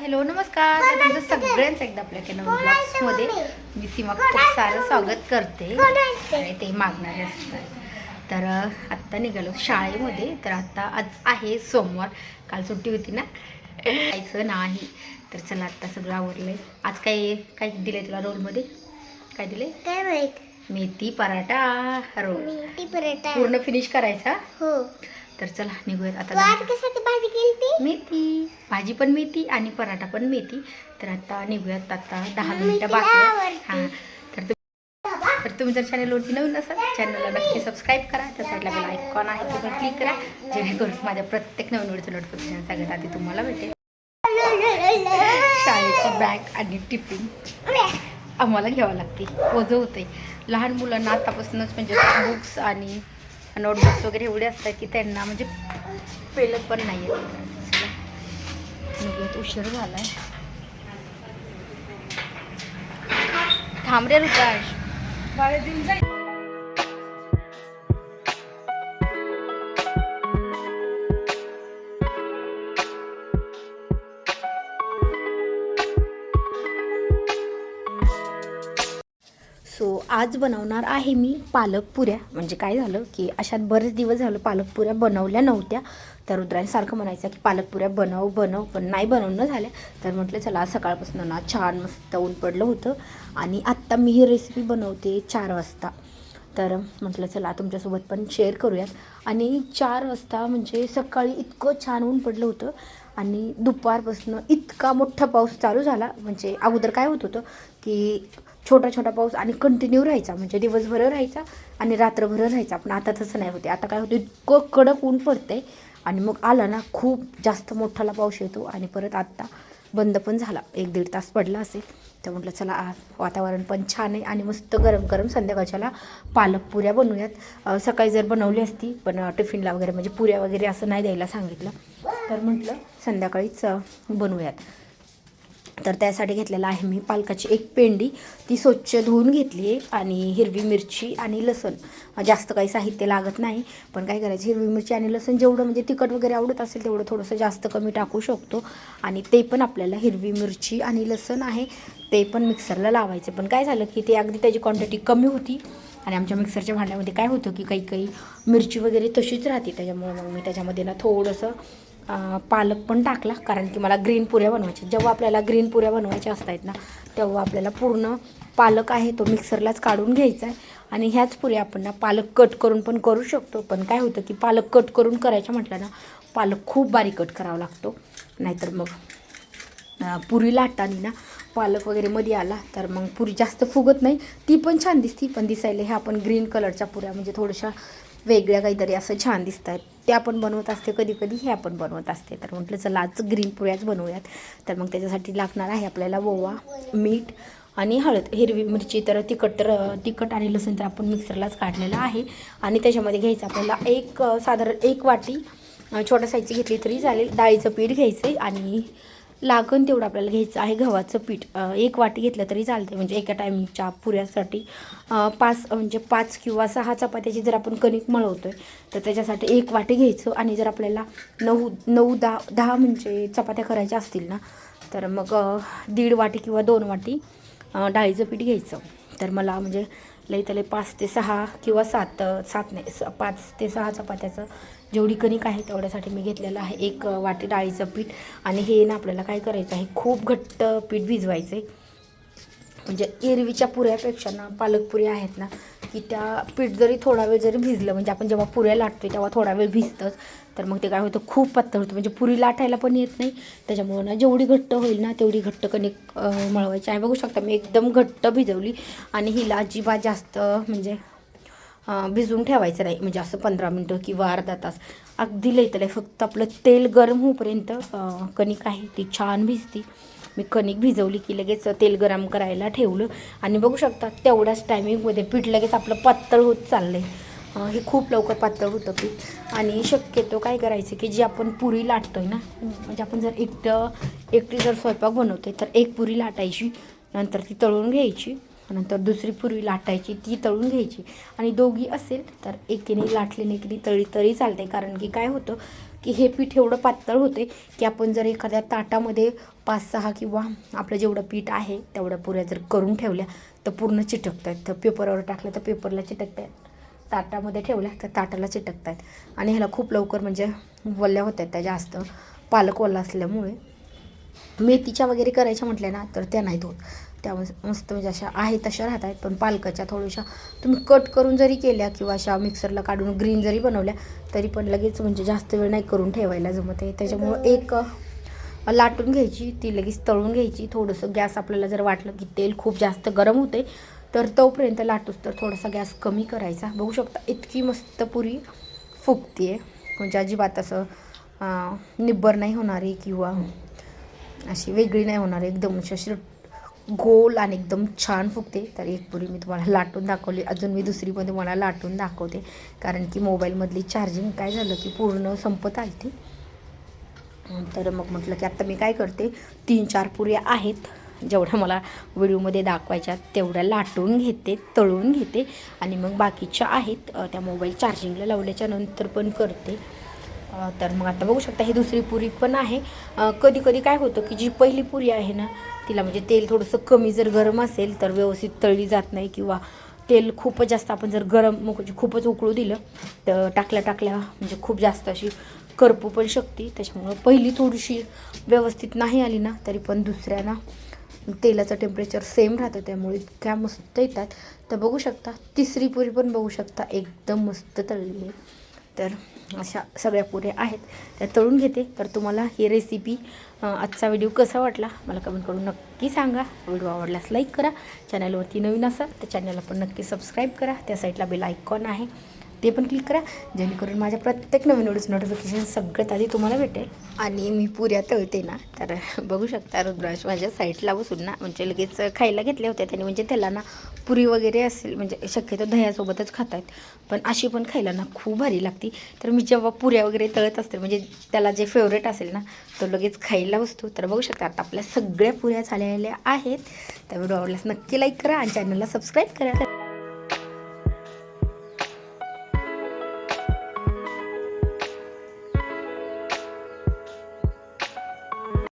Hello नमस्कार. तुमचं सगळ्यांचं एकदा आपल्या नवीन ब्लॉग्समध्ये मी सीमा खूप सारं स्वागत करते. आणि ते मागणारे असतात. तर आत्ता निघालो शाळेमध्ये. तर आता आज आहे सोमवार. काल सुट्टी होती ना. जायचं नाही. तर चला आत्ता सगळं आवरलंय. आज काय काय दिलंय तुला रोलमध्ये? काय दिले काय माहीत? मेथी पराठा. रोल. मेथी पराठा. पूर्ण फिनिश करायचा? हो. तर चला निघूयात आता भाजी केली मेथी. भाजी पण मेथी आणि पराठा पण मेथी. तर आता निघूयात आता दहा मला मिनिटं बाकी. हां. तर तुम्ही तर तुम्ही जर चॅनलवरती नवीन असाल चॅनलला नक्की सबस्क्राईब करा. त्या साईडला बेल आयकॉन आहे ते पण क्लिक करा. जेणेकरून माझ्या प्रत्येक नवीन व्हिडिओचं नोटिफिकेशन सगळ्यात आधी तुम्हाला भेटेल. शाळेची बॅग आणि टिफिन आम्हाला घ्यावं लागते. ओझं होते लहान मुलांना आतापासूनच म्हणजे बुक्स आणि नोटबुक्स वगैरे एवढे असतात की त्यांना म्हणजे पेलत पण नाही आहेत उशीर झालाय. थांब थांबरे रुपाश सो आज बनवणार आहे मी पालक पुऱ्या म्हणजे काय झालं की अशात बरेच दिवस झालं पालक पुऱ्या बनवल्या नव्हत्या. तर रुद्रांसारखं म्हणायचं की पालक पुऱ्या बनव बनव पण नाही बनवणं झाल्या तर म्हटलं चला आज सकाळपासून ना छान मस्त ऊन पडलं होतं आणि आत्ता मी ही रेसिपी बनवते चार वाजता. तर म्हटलं चला तुमच्यासोबत पण शेअर करूयात. आणि चार वाजता म्हणजे सकाळी इतकं छान ऊन पडलं होतं आणि दुपारपासून इतका मोठा पाऊस चालू झाला. म्हणजे अगोदर काय होत होतं की छोटा छोटा पाऊस आणि कंटिन्यू राहायचा. म्हणजे दिवसभर राहायचा आणि रात्रभर राहायचा. पण आता तसं नाही होते आता काय होतं इतकं कडक ऊन पडते आणि मग आला ना खूप जास्त मोठाला पाऊस येतो आणि परत आत्ता बंद पण झाला. एक दीड तास पडला असेल. तर म्हटलं चला आज वातावरण पण छान आहे आणि मस्त गरम गरम संध्याकाळच्याला पालक पुऱ्या बनवूयात. सकाळी जर बनवली असती पण टिफिनला वगैरे म्हणजे पुऱ्या वगैरे असं नाही द्यायला सांगितलं तर म्हटलं संध्याकाळीच बनवूयात. तर त्यासाठी घेतलेला आहे मी पालकाची एक पेंडी. ती स्वच्छ धुवून घेतली आहे आणि हिरवी मिरची आणि लसूण. जास्त काही साहित्य लागत नाही पण काय करायचं? हिरवी मिरची आणि लसूण जेवढं म्हणजे तिखट वगैरे आवडत असेल तेवढं थोडंसं जास्त कमी टाकू शकतो. आणि ते पण आपल्याला हिरवी मिरची आणि लसूण आहे ते पण मिक्सरला लावायचं. पण काय झालं की ते अगदी त्याची क्वांटिटी कमी होती आणि आमच्या मिक्सरच्या भांड्यामध्ये काय होतं की काही काही मिरची वगैरे तशीच राहते. त्याच्यामुळे मग मी त्याच्यामध्ये ना थोडंसं पालक पण टाकला कारण की मला ग्रीन पुऱ्या बनवायच्या. जेव्हा आपल्याला ग्रीन पुऱ्या बनवायच्या असतात ना तेव्हा आपल्याला पूर्ण पालक आहे तो मिक्सरलाच काढून घ्यायचा आहे आणि ह्याच पुऱ्या आपण ना पालक कट करून पण करू शकतो. पण काय होतं की पालक कट करून करायचं म्हटलं ना पालक खूप बारीक कट करावा लागतो. नाहीतर मग पुरी लाटताना ना पालक वगैरे मध्ये आला तर मग पुरी जास्त फुगत नाही. ती पण छान दिसती पण दिसायला ह्या आपण ग्रीन कलरच्या पुऱ्या म्हणजे थोड्याशा वेगळ्या काहीतरी असं छान दिसत आहेत त्या पण बनवत असते कधी कधी हे आपण बनवत असते. तर म्हटलं चला आज ग्रीन पुऱ्याच बनवूयात. तर मग त्याच्यासाठी लागणार आहे आपल्याला ओवा मीठ आणि हळद हिरवी मिरची. तर तिखट तर तिखट आणि लसूण तर आपण मिक्सरलाच काढलेलं आहे. आणि त्याच्यामध्ये घ्यायचं आपल्याला एक साधारण एक वाटी छोट्या साईजची घेतली तरी चालेल. डाळीचं पीठ घ्यायचं आहे आणि लागण तेवढं आपल्याला घ्यायचं आहे. गव्हाचं पीठ एक वाटी घेतलं तरी चालते म्हणजे एका टायमिंगच्या पुऱ्यासाठी पाच म्हणजे पाच किंवा सहा चपात्याची जर आपण कणिक मळवतो आहे तर त्याच्यासाठी एक वाटी घ्यायचं. आणि जर आपल्याला नऊ नऊ दहा दहा म्हणजे चपात्या करायच्या असतील ना तर मग दीड वाटी किंवा दोन वाटी डाळीचं पीठ घ्यायचं. तर मला म्हणजे लई त्याला पाच ते सहा किंवा सात सात नाही स- पाच ते सहा चपात्याचं जेवढी कणिक आहे तेवढ्यासाठी मी घेतलेलं आहे. एक वाटी डाळीचं पीठ आणि हे ना आपल्याला काय करायचं आहे खूप घट्ट पीठ भिजवायचं आहे म्हणजे एरवीच्या पुऱ्यापेक्षा ना पालक पुऱ्या आहेत ना की त्या पीठ जरी थोडा वेळ जरी भिजलं म्हणजे आपण जेव्हा पुऱ्या लाटतो तेव्हा थोडा वेळ भिजतंच. तर मग ते काय होतं खूप पातळ होतं म्हणजे पुरी लाटायला पण येत नाही. त्याच्यामुळं ना जेवढी घट्ट होईल ना तेवढी घट्ट कणिक मळवायची. आहे बघू शकता मी एकदम घट्ट भिजवली आणि हिला अजिबात जास्त म्हणजे भिजून भिजवून ठेवायचं नाही. म्हणजे असं पंधरा मिनटं किंवा अर्धा तास. अगदी लई फक्त आपलं तेल गरम होईपर्यंत कणिक आहे. ती छान भिजती. मी कणिक भिजवली की लगेच तेल गरम करायला ठेवलं. आणि बघू शकता तेवढ्याच टायमिंगमध्ये पीठ लगेच आपलं पातळ होत चाललं आहे हे खूप लवकर पातळ होतं पीठ. आणि शक्यतो काय करायचं की जी आपण पुरी लाटतोय ना म्हणजे आपण जर एकटं एकटी जर स्वयंपाक बनवतोय तर एक पुरी लाटायची नंतर ती तळून घ्यायची नंतर दुसरी पुरी लाटायची ती तळून घ्यायची. आणि दोघी असेल तर एकीने लाटली आणि एकीने तळी तरी चालते कारण की काय होतं की हे पीठ एवढं पातळ होते की आपण जर एखाद्या ताटामध्ये पाच सहा किंवा आपलं जेवढं पीठ आहे तेवढ्या पुऱ्या जर करून ठेवल्या तर पूर्ण चिटकत आहेत तर पेपरवर टाकलं तर पेपरला चिटकत आहेत ताटामध्ये ठेवल्या तर ताटाला चिटकत आहेत आणि ह्याला खूप लवकर म्हणजे वल्ल्या होत आहेत त्या जास्त. पालक वल्ला असल्यामुळे मेथीच्या वगैरे करायच्या म्हटल्या ना तर त्या नाहीत होत. त्या मस्त म्हणजे अशा आहे तशा राहत आहेत पण पालकाच्या थोड्याशा तुम्ही कट करून जरी केल्या किंवा अशा मिक्सरला काढून ग्रीन जरी बनवल्या तरी पण लगेच म्हणजे जास्त वेळ नाही करून ठेवायला जमत आहे. त्याच्यामुळं एक लाटून घ्यायची ती लगेच तळून घ्यायची. थोडंसं गॅस आपल्याला जर वाटलं की तेल खूप जास्त गरम होते तर तोपर्यंत लाटूस तर थोडासा गॅस कमी करायचा. बघू शकता इतकी मस्त पुरी फुगते म्हणजे अजिबात असं निब्बर नाही होणारी किंवा अशी वेगळी नाही होणार एकदम अशी गोल आणि एकदम छान फुगते. तर एक पुरी मी तुम्हाला लाटून दाखवली. अजून मी दुसरी पण तुम्हाला लाटून दाखवते. कारण की मोबाईलमधली चार्जिंग काय झालं की पूर्ण संपत आली ती तर मग म्हटलं की आत्ता मी काय करते? तीन चार पुऱ्या आहेत. जेवढ्या मला व्हिडिओमध्ये दाखवायच्या तेवढ्या लाटून घेते तळून घेते. आणि मग बाकीच्या आहेत. त्या मोबाईल चार्जिंगला लावल्याच्या नंतर पण करते. तर मग आता बघू शकता ही दुसरी पुरी पण आहे. कधी कधी काय होतं की जी पहिली पुरी आहे ना तिला म्हणजे तेल थोडंसं कमी जर गरम असेल तर व्यवस्थित तळली जात नाही किंवा तेल खूपच जास्त आपण जर गरम म्हणजे खूपच उकळू दिलं तर टाकल्या टाकल्या म्हणजे खूप जास्त अशी करपू पण शकते. त्याच्यामुळं पहिली थोडीशी व्यवस्थित नाही आली ना तरी पण दुसऱ्याना तेलाचं टेम्परेचर सेम राहतं त्यामुळे इतक्या मस्त येतात. तर बघू शकता तिसरी पुरी पण बघू शकता एकदम मस्त तळलेली आहे. तर अशा सगळ्या पुऱ्या आहेत. त्या तळून घेते. तर तुम्हाला ही रेसिपी आजचा व्हिडिओ कसा वाटला? मला कमेंट करून नक्की सांगा. व्हिडिओ आवडल्यास लाईक करा. चॅनलवरती नवीन असाल तर चॅनलला पण नक्की सबस्क्राईब करा. त्या साईडला बेल आयकॉन आहे. ते पण क्लिक करा. जेणेकरून माझ्या प्रत्येक नवीन व्हिडिओचं नोटिफिकेशन सगळ्यात आधी तुम्हाला भेटेल. आणि मी पुऱ्या तळते ना तर बघू शकता रुद्रांश माझ्या साईडला बसून ना म्हणजे लगेच खायला घेतल्या होत्या. त्याने म्हणजे त्याला ना पुरी वगैरे असेल म्हणजे शक्यतो दह्यासोबतच खातात. आहेत पण अशी पण खायला ना खूप भारी लागती. तर मी जेव्हा पुऱ्या वगैरे तळत असते म्हणजे त्याला जे फेवरेट असेल ना तो लगेच खायला बसतो. तर बघू शकता आता आपल्या सगळ्या पुऱ्या झालेल्या आहेत. त्या व्हिडिओ आवडल्यास नक्की लाईक करा आणि चॅनलला सबस्क्राईब करा.